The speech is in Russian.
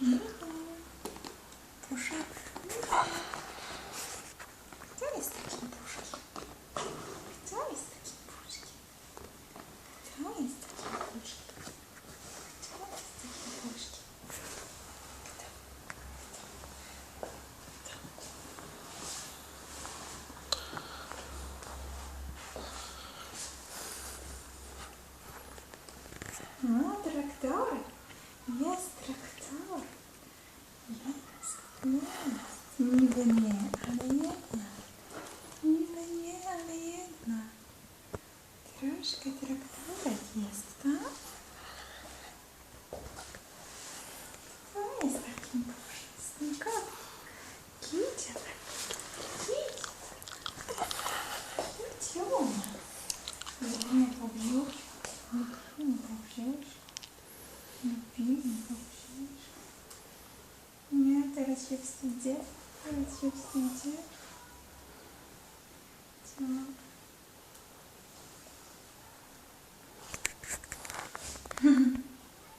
Пушок. У тебя такие пушки? У такие пушки? У такие пушки? У такие пушки? Ну, трактор. Есть трактор невероятно, невероятно. Кирюшка, терапевт есть, да? Ой, с таким пушистым, Китя, Китя, Китюна. не побьешь, не побьешь, не Karışıksızca, karışıksızca. Tamam. Hmm.